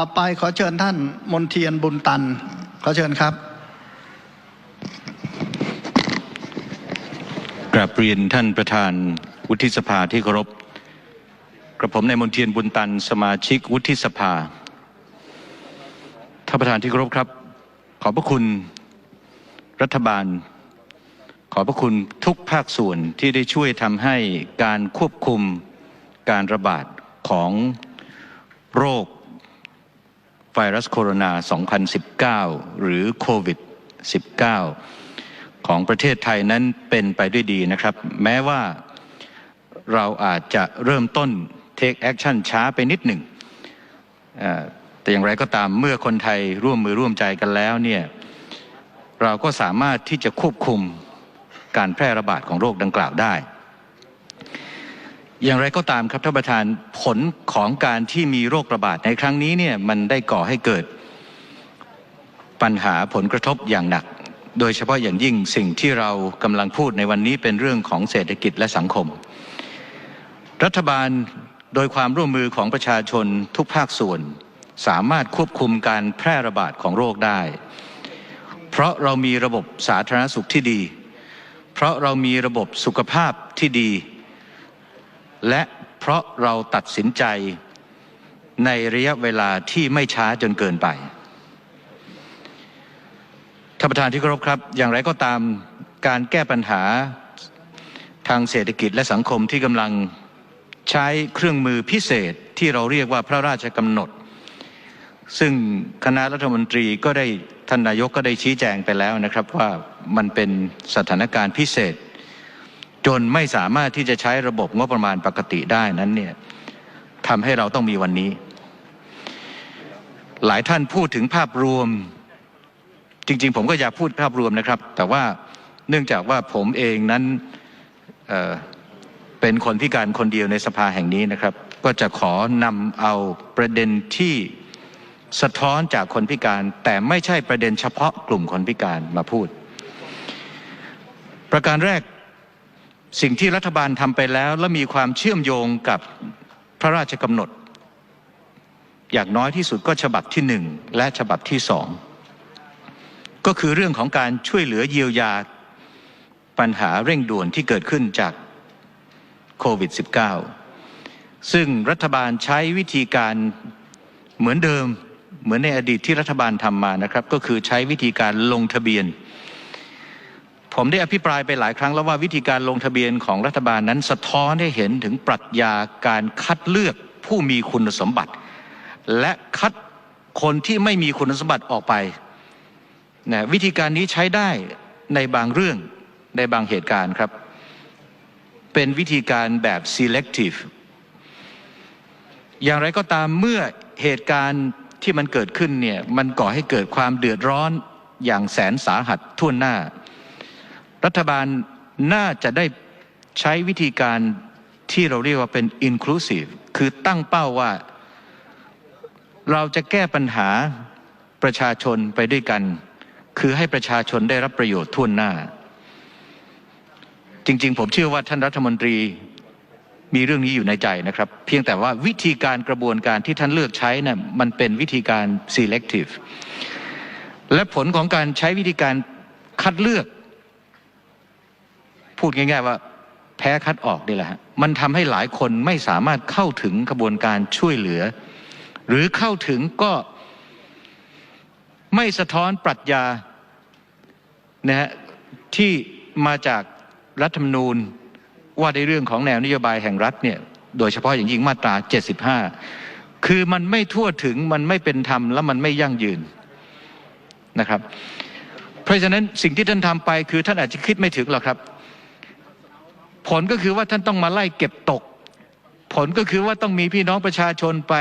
ต่อไปขอเชิญท่านมนเทียนบุญตัน ขอเชิญครับกราบเรียนท่านประธานวุฒิสภาที่เคารพกระผมในายมนเทียนบุญตัน สมาชิกวุฒิสภาท่านประธานที่เคารพครับ ขอบพระคุณรัฐบาล ขอบพระคุณทุกภาคส่วนที่ได้ช่วยทำให้การควบคุมการระบาดของโรค ไวรัสโคโรนา 2019 หรือโควิด 19 ของประเทศไทยนั้นเป็นไปด้วยดีนะครับ แม้ว่าเราอาจจะเริ่มต้น take action ช้าไปนิดหนึ่ง แต่อย่างไรก็ตามเมื่อคนไทยร่วมมือร่วมใจกันแล้วเนี่ยเราก็สามารถที่จะควบคุมการแพร่ระบาดของโรคดังกล่าวได้ อย่างไรก็ตามครับท่านประธานผลของการที่มีโรคระบาดในครั้งนี้เนี่ยมันได้ก่อให้เกิดปัญหาผลกระทบอย่างหนัก โดยเฉพาะอย่างยิ่งสิ่งที่เรากำลังพูดในวันนี้เป็นเรื่องของเศรษฐกิจและสังคม รัฐบาลโดยความร่วมมือของประชาชนทุกภาคส่วน สามารถควบคุมการแพร่ระบาดของโรคได้ เพราะเรามีระบบสาธารณสุขที่ดี เพราะเรามีระบบสุขภาพที่ดี และเพราะเราตัดสินใจในระยะเวลาที่ไม่ช้าจนเกินไปท่านประธานที่เคารพครับ อย่างไรก็ตามการแก้ปัญหาทางเศรษฐกิจและสังคมที่กำลังใช้เครื่องมือพิเศษที่เราเรียกว่าพระราชกำหนด ซึ่งคณะรัฐมนตรีก็ได้ท่านนายกก็ได้ชี้แจงไปแล้วนะครับว่ามันเป็นสถานการณ์พิเศษ จนไม่สามารถที่จะใช้ระบบงบประมาณปกติได้นั้นเนี่ยทำให้เราต้องมีวันนี้ หลายท่านพูดถึงภาพรวม จริง ๆ ผมก็อยากพูดภาพรวมนะครับ แต่ว่าเนื่องจากว่าผมเองนั้นเเป็นคนพิการคนเดียวในสภาแห่งนี้นะครับ ก็จะขอนำเอาประเด็นที่สะท้อนจากคนพิการ แต่ไม่ใช่ประเด็นเฉพาะกลุ่มคนพิการมาพูด ประการแรก สิ่งที่รัฐบาลทำไปแล้ว และมีความเชื่อมโยงกับพระราชกำหนด อย่างน้อยที่สุดก็ฉบับที่หนึ่งและฉบับที่สองก็คือเรื่องของการช่วยเหลือเยียวยาปัญหาเร่งด่วนที่เกิดขึ้นจากโควิด -19 ซึ่งรัฐบาลใช้วิธีการเหมือนเดิมเหมือนในอดีตที่รัฐบาลทำมานะครับ ก็คือใช้วิธีการลงทะเบียน ผมได้อภิปรายไปหลายครั้งแล้วว่าวิธีการลงทะเบียนของรัฐบาลนั้นสะท้อนให้เห็นถึงปรัชญาการคัดเลือกผู้มีคุณสมบัติ และคัดคนที่ไม่มีคุณสมบัติออกไปนะวิธีการนี้ใช้ได้ในบางเรื่องในบางเหตุการณ์ครับ เป็นวิธีการแบบ selective อย่างไรก็ตามเมื่อเหตุการณ์ที่มันเกิดขึ้นเนี่ยมันก่อให้เกิดความเดือดร้อนอย่างแสนสาหัสทั่วหน้า รัฐบาลน่าจะได้ใช้วิธีการที่เราเรียกว่าเป็น inclusive คือตั้งเป้าว่า เราจะแก้ปัญหาประชาชนไปด้วยกัน คือให้ประชาชนได้รับประโยชน์ทั่วหน้า จริง ๆ ผมเชื่อว่าท่านรัฐมนตรีมีเรื่องนี้อยู่ในใจนะครับ เพียงแต่ว่าวิธีการกระบวนการที่ท่านเลือกใช้นะ่ะมันเป็นวิธีการ selective และผลของการใช้วิธีการคัดเลือก พูดง่าย ๆ ว่าแพ้คัดออกนี่แหละฮะมันทำให้หลายคนไม่สามารถเข้าถึงกระบวนการช่วยเหลือ หรือเข้าถึงก็ไม่สะท้อนปรัชญานะฮะที่มาจากรัฐธรรมนูญว่าในเรื่องของแนวนโยบายแห่งรัฐเนี่ยโดยเฉพาะอย่างยิ่งมาตรา 75 คือมันไม่ทั่วถึงมันไม่เป็นธรรมและมันไม่ยั่งยืนนะครับ เพราะฉะนั้นสิ่งที่ท่านทำไปคือท่านอาจจะคิดไม่ถึงหรอกครับ ผลก็คือว่าท่านต้องมาไล่เก็บตก ผลก็คือว่าต้องมีพี่น้องประชาชนไป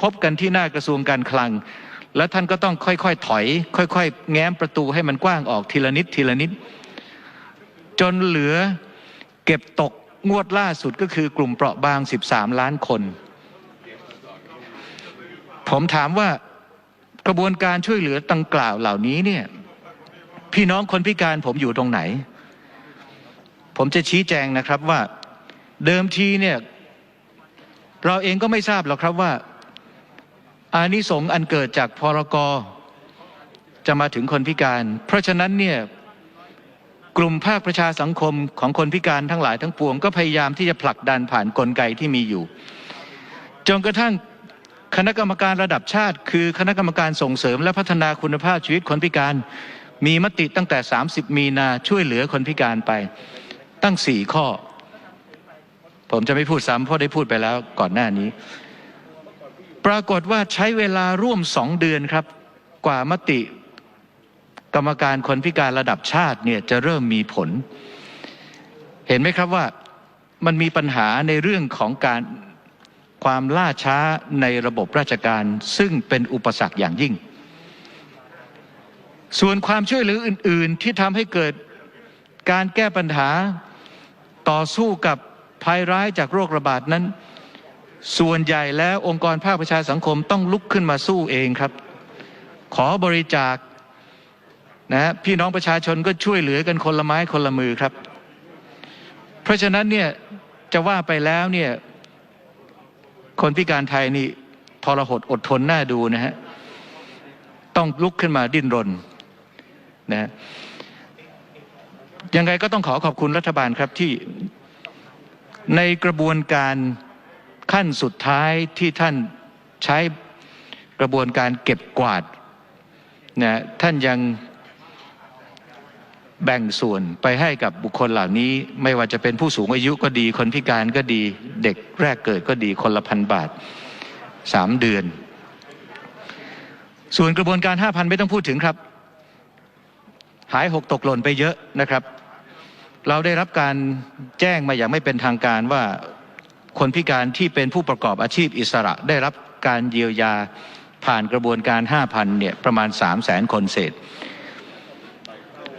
พบกันที่หน้ากระทรวงการคลัง แล้วท่านก็ต้องค่อยๆถอย ค่อยๆ แง้มประตูให้มันกว้างออกทีละนิดทีละนิด จนเหลือเก็บตกงวดล่าสุดก็คือกลุ่มเปราะบาง 13 ล้านคน ผมถามว่ากระบวนการช่วยเหลือตังกล่าวเหล่านี้เนี่ยพี่น้องคนพิการผมอยู่ตรงไหน ผมจะชี้แจงนะครับว่าเดิมทีเนี่ยเราเองก็ไม่ทราบหรอกครับว่า อานิสงส์อันเกิดจากพรกจะมาถึงคนพิการ เพราะฉะนั้นเนี่ยกลุ่มภาคประชาสังคมของคนพิการทั้งหลายทั้งปวง ก็พยายามที่จะผลักดันผ่านกลไกที่มีอยู่ จนกระทั่งคณะกรรมการระดับชาติ คือคณะกรรมการส่งเสริมและพัฒนาคุณภาพชีวิตคนพิการ มีมติตั้งแต่ 30 มีนาช่วยเหลือคนพิการไป ตั้ง4ข้อ ผมจะไม่พูดซ้ำเพราะได้พูดไปแล้วก่อนหน้านี้ ปรากฏว่าใช้เวลาร่วมสองเดือนครับ กว่ามติ กรรมการคนพิการระดับชาติเนี่ยจะเริ่มมีผล เห็นไหมครับว่ามันมีปัญหาในเรื่องของการความล่าช้าในระบบราชการ ซึ่งเป็นอุปสรรคอย่างยิ่ง ส่วนความช่วยเหลืออื่น ๆ ที่ทำให้เกิดการแก้ปัญหา ต่อสู้กับภัยร้ายจากโรคระบาดนั้น ส่วนใหญ่แล้วองค์กรภาคประชาสังคมต้องลุกขึ้นมาสู้เองครับ ขอบริจาคนะฮะพี่น้องประชาชนก็ช่วยเหลือกันคนละไม้คนละมือครับ เพราะฉะนั้นเนี่ยจะว่าไปแล้วเนี่ยคนพิการไทยนี่ทรหดอดทนน่าดูนะฮะต้องลุกขึ้นมาดิ้นรนนะฮะ ยังไงก็ต้องขอขอบคุณรัฐบาลครับที่ในกระบวนการขั้นสุดท้ายที่ท่านใช้กระบวนการเก็บกวาดนะท่านยังแบ่งส่วนไปให้กับบุคคลเหล่านี้ ไม่ว่าจะเป็นผู้สูงอายุก็ดี คนพิการก็ดี เด็กแรกเกิดก็ดีคนละพันบาทสามเดือน ส่วนกระบวนการห้าพันไม่ต้องพูดถึงครับ หายหกตกหล่นไปเยอะนะครับ เราได้รับการแจ้งมาอย่างไม่เป็นทางการว่าคนพิการที่เป็นผู้ประกอบอาชีพอิสระ ได้รับการเยียวยาผ่านกระบวนการ 5,000 เนี่ยประมาณ 3 0 0แสนคนเศษ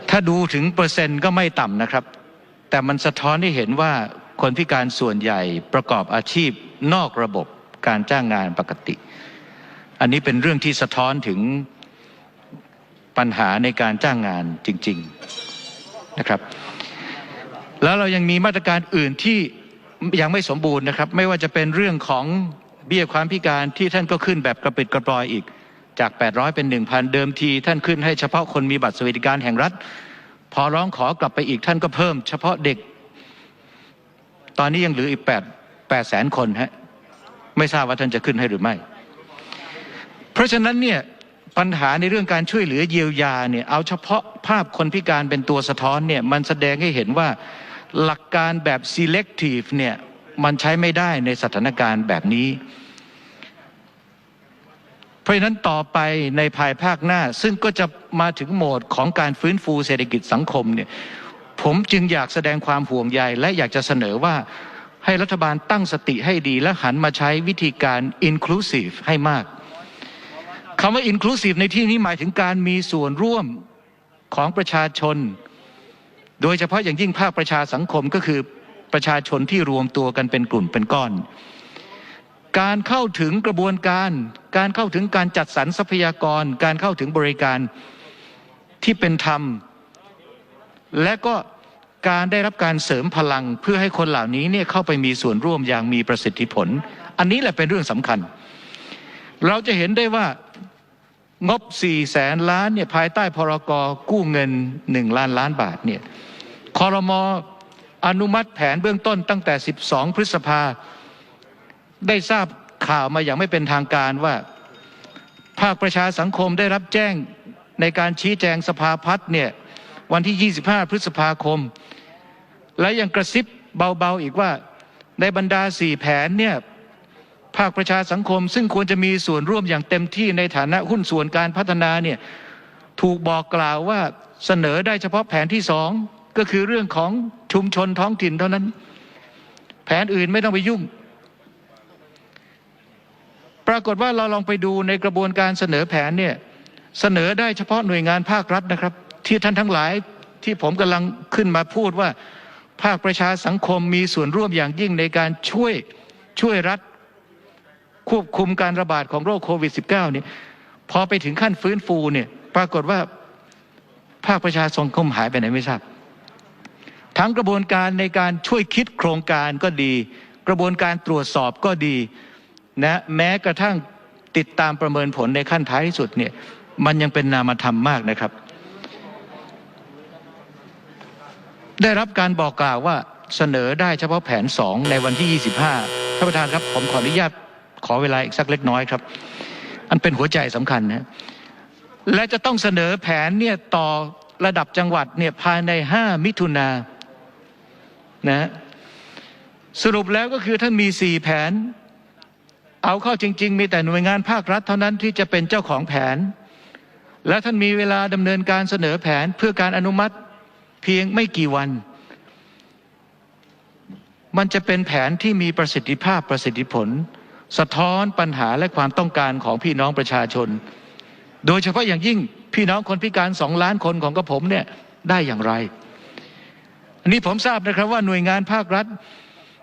ถ้าดูถึงเปอร์เซ็นต์ก็ไม่ต่ำนะครับ แต่มันสะท้อนให้เห็นว่าคนพิการส่วนใหญ่ประกอบอาชีพนอกระบบการจ้างงานปกติ อันนี้เป็นเรื่องที่สะท้อนถึงปัญหาในการจ้างงานจริง ๆนะครับ แล้วเรายังมีมาตรการอื่นที่ยังไม่สมบูรณ์นะครับ ไม่ว่าจะเป็นเรื่องของเบี้ยความพิการที่ท่านก็ขึ้นแบบกระปิดกระปลอยอีก จาก 800 เป็น 1,000 เดิมที ท่านขึ้นให้เฉพาะคนมีบัตรสวัสดิการแห่งรัฐ พอร้องขอกลับไปอีกท่านก็เพิ่ม เฉพาะเด็ก ตอนนี้ยังเหลืออีก 8 8แสนคนฮะไม่ทราบว่าท่านจะขึ้นให้หรือไม่ เพราะฉะนั้นเนี่ยปัญหาในเรื่องการช่วยเหลือเยียวยาเนี่ยเอาเฉพาะภาพคนพิการเป็นตัวสะท้อนเนี่ยมันแสดงให้เห็นว่า หลักการแบบ selective เนี่ยมันใช้ไม่ได้ในสถานการณ์แบบนี้ เพราะฉะนั้นต่อไปในภายภาคหน้า ซึ่งก็จะมาถึงโหมดของการฟื้นฟูเศรษฐกิจสังคมเนี่ยผมจึงอยากแสดงความห่วงใยและอยากจะเสนอว่าให้รัฐบาลตั้งสติให้ดี และหันมาใช้วิธีการ inclusive ให้มากคำว่า inclusive ในที่นี้หมายถึงการมีส่วนร่วมของประชาชน โดยเฉพาะอย่างยิ่งภาคประชาสังคมก็คือประชาชนที่รวมตัวกันเป็นกลุ่มเป็นก้อน การเข้าถึงกระบวนการ การเข้าถึงการจัดสรรทรัพยากร การเข้าถึงบริการที่เป็นธรรม และก็การได้รับการเสริมพลังเพื่อให้คนเหล่านี้เนี่ยเข้าไปมีส่วนร่วมอย่างมีประสิทธิผล อันนี้แหละเป็นเรื่องสำคัญ เราจะเห็นได้ว่างบ4แสนล้านเนี่ยภายใต้พรกกู้เงิน 1 ล้านล้านบาทเนี่ย คอรมออนุมัติแผนเบื้องต้นตั้งแต่ 12 พฤษภา ได้ทราบข่าวมาอย่างไม่เป็นทางการว่า ภาคประชาสังคมได้รับแจ้งในการชี้แจงสภาพัฒน์เนี่ยวันที่ 25 พฤษภาคม และยังกระซิบเบาๆอีกว่าในบรรดาสี่แผนเนี่ยภาคประชาสังคม ซึ่งควรจะมีส่วนร่วมอย่างเต็มที่ในฐานะหุ้นส่วนการพัฒนาเนี่ยถูกบอกกล่าวว่าเสนอได้เฉพาะแผนที่สอง ก็คือเรื่องของชุมชนท้องถิ่นเท่านั้น แผนอื่นไม่ต้องไปยุ่ง ปรากฏว่าเราลองไปดูในกระบวนการเสนอแผนเนี่ยเสนอได้เฉพาะหน่วยงานภาครัฐนะครับ ที่ท่านทั้งหลายที่ผมกำลังขึ้นมาพูดว่า ภาคประชาสังคมมีส่วนร่วมอย่างยิ่งในการช่วยช่วยรัฐควบคุมการระบาดของโรคโควิด -19 เนี่ยพอไปถึงขั้นฟื้นฟูเนี่ยปรากฏว่าภาคประชาสังคมหายไปไหนไม่ทราบ กระบวนการในการช่วยคิดโครงการก็ดี กระบวนการตรวจสอบก็ดีนะแม้กระทั่งติดตามประเมินผลในขั้นท้ายสุดเนี่ยมันยังเป็นนามธรรมมากนะครับ ได้รับการบอกกล่าวว่าเสนอได้เฉพาะแผน2ในวันที่ 25ท่านประธานครับ ผมขออนุญาตขอเวลาอีกสักเล็กน้อยครับ อันเป็นหัวใจสำคัญนะและจะต้องเสนอแผนเนี่ยต่อระดับจังหวัดเนี่ยภายใน 5 มิถุนา นะสรุปแล้วก็คือท่านมี4แผน เอาเข้าจริง ๆ มีแต่หน่วยงานภาครัฐเท่านั้นที่จะเป็นเจ้าของแผน และท่านมีเวลาดำเนินการเสนอแผนเพื่อการอนุมัติเพียงไม่กี่วัน มันจะเป็นแผนที่มีประสิทธิภาพประสิทธิผล สะท้อนปัญหาและความต้องการของพี่น้องประชาชน โดยเฉพาะอย่างยิ่งพี่น้องคนพิการสองล้านคนของกระผมเนี่ยได้อย่างไร อันนี้ผมทราบนะครับว่าหน่วยงานภาครัฐ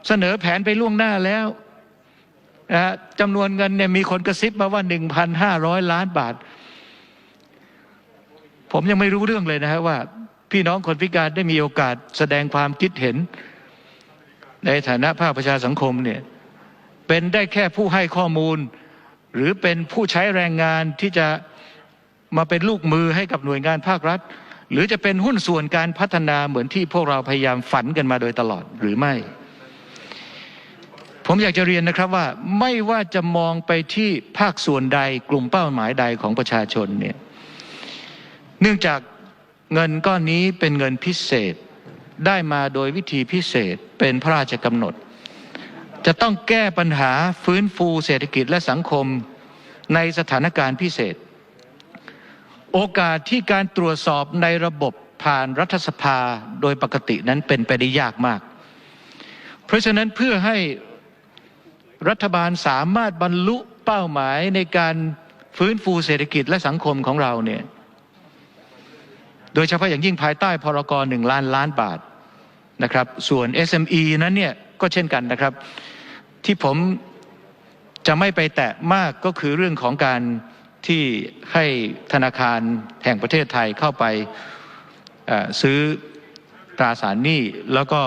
เสนอแผนไปล่วงหน้าแล้วจำนวนเงินเนี่ยมีคนกระซิบมาว่า 1,500 ล้านบาท ผมยังไม่รู้เรื่องเลยนะฮะว่า พี่น้องคนพิการได้มีโอกาสแสดงความคิดเห็น ในฐานะภาคประชาสังคมเนี่ยเป็นได้แค่ผู้ให้ข้อมูล หรือเป็นผู้ใช้แรงงานที่จะมาเป็นลูกมือให้กับหน่วยงานภาครัฐ หรือจะเป็นหุ้นส่วนการพัฒนาเหมือนที่พวกเราพยายามฝันกันมาโดยตลอดหรือไม่ ผมอยากจะเรียนนะครับว่าไม่ว่าจะมองไปที่ภาคส่วนใดกลุ่มเป้าหมายใดของประชาชนเนี่ยเนื่องจากเงินก้อนนี้เป็นเงินพิเศษได้มาโดยวิธีพิเศษเป็นพระราชกำหนด จะต้องแก้ปัญหาฟื้นฟูเศรษฐกิจและสังคมในสถานการณ์พิเศษ โอกาสที่การตรวจสอบในระบบผ่านรัฐสภาโดยปกตินั้นเป็นไปได้ยากมาก เพราะฉะนั้นเพื่อให้รัฐบาลสามารถบรรลุเป้าหมายในการฟื้นฟูเศรษฐกิจและสังคมของเราเนี่ย โดยเฉพาะอย่างยิ่งภายใต้พรกรหนึ่งล้านล้านบาทนะครับ ส่วน SME นั้นเนี่ยก็เช่นกันนะครับ ที่ผมจะไม่ไปแตะมากก็คือเรื่องของการ ที่ให้ธนาคารแห่งประเทศไทยเข้าไปซื้อตราสารหนี้แล้วก็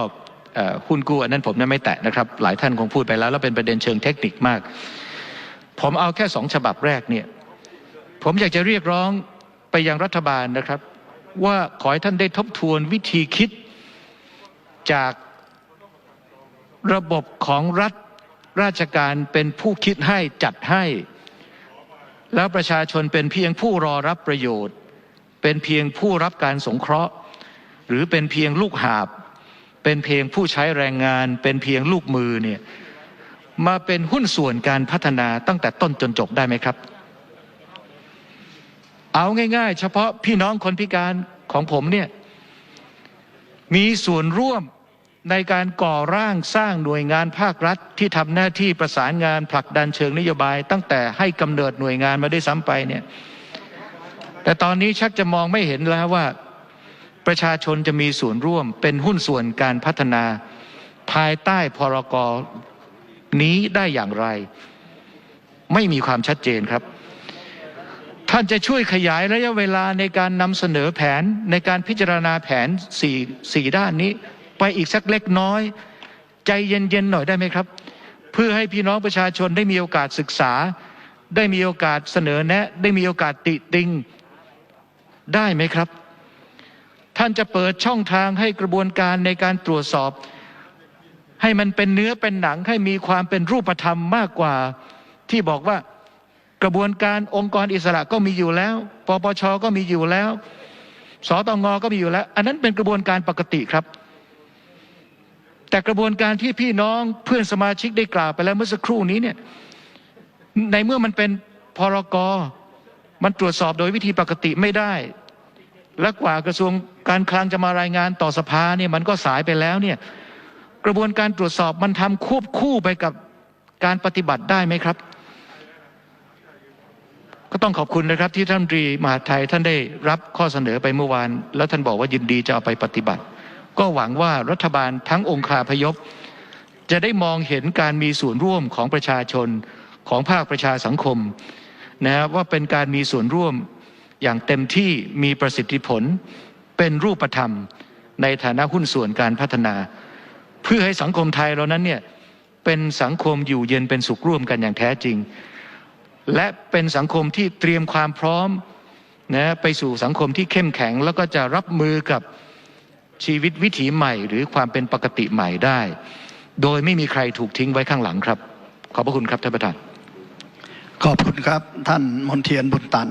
หุ้นกู้อันนั้นผมเนี่ยไม่แตะนะครับ หลายท่านคงพูดไปแล้ว แล้วเป็นประเด็นเชิงเทคนิคมาก ผมเอาแค่สองฉบับแรกเนี่ยผมอยากจะเรียกร้องไปยังรัฐบาลนะครับ ว่าขอให้ท่านได้ทบทวนวิธีคิดจากระบบของรัฐราชการเป็นผู้คิดให้จัดให้ แล้วประชาชนเป็นเพียงผู้รอรับประโยชน์ เป็นเพียงผู้รับการสงเคราะห์ หรือเป็นเพียงลูกหาบ เป็นเพียงผู้ใช้แรงงาน เป็นเพียงลูกมือเนี่ยมาเป็นหุ้นส่วนการพัฒนาตั้งแต่ต้นจนจบได้ไหมครับ เอาง่าย ๆ เฉพาะพี่น้องคนพิการของผมเนี่ยมีส่วนร่วม ในการก่อร่างสร้างหน่วยงานภาครัฐที่ทำหน้าที่ประสานงานผลักดันเชิงนโยบาย ตั้งแต่ให้กำเนิดหน่วยงานมาได้ซ้ำไปเนี่ยแต่ตอนนี้ชักจะมองไม่เห็นแล้วว่า ประชาชนจะมีส่วนร่วมเป็นหุ้นส่วนการพัฒนา ภายใต้พรกนี้ได้อย่างไร ไม่มีความชัดเจนครับ ท่านจะช่วยขยายระยะเวลาในการนำเสนอแผนในการพิจารณาแผนสี่สี่ด้านนี้ ไปอีกสักเล็กน้อย ใจเย็นๆหน่อยได้ไหมครับ เพื่อให้พี่น้องประชาชนได้มีโอกาสศึกษา ได้มีโอกาสเสนอแนะ ได้มีโอกาสติติงได้ไหมครับ ท่านจะเปิดช่องทางให้กระบวนการในการตรวจสอบ ให้มันเป็นเนื้อเป็นหนังให้มีความเป็นรูปธรรมมากกว่า ที่บอกว่ากระบวนการองค์กรอิสระก็มีอยู่แล้วปปชก็มีอยู่แล้วสตงก็มีอยู่แล้ว อันนั้นเป็นกระบวนการปกติครับ แต่กระบวนการที่พี่น้องเพื่อนสมาชิกได้กล่าวไปแล้วเมื่อสักครู่นี้เนี่ยในเมื่อมันเป็นพรกมันตรวจสอบโดยวิธีปกติไม่ได้ และกว่ากระทรวงการคลังจะมารายงานต่อสภาเนี่ยมันก็สายไปแล้วเนี่ยกระบวนการตรวจสอบมันทำควบคู่ไปกับการปฏิบัติได้ไหมครับ ก็ต้องขอบคุณนะครับที่ท่านรีมหาไทยท่านได้รับข้อเสนอไปเมื่อวาน แล้วท่านบอกว่ายินดีจะเอาไปปฏิบัติ ก็หวังว่ารัฐบาลทั้งองค์คาพยพ จะได้มองเห็นการมีส่วนร่วมของประชาชนของภาคประชาสังคมนะครับว่าเป็นการมีส่วนร่วมอย่างเต็มที่มีประสิทธิผล เป็นรูปธรรมในฐานะหุ้นส่วนการพัฒนา เพื่อให้สังคมไทยเรานั้นเนี่ยเป็นสังคมอยู่เย็นเป็นสุขร่วมกันอย่างแท้จริง และเป็นสังคมที่เตรียมความพร้อมนะไปสู่สังคมที่เข้มแข็ง แล้วก็จะรับมือกับ ชีวิตวิถีใหม่หรือความเป็นปกติใหม่ได้ โดยไม่มีใครถูกทิ้งไว้ข้างหลังครับ ขอบพระคุณครับท่านประธาน ขอบคุณครับ ท่านมนเทียนบุญตัน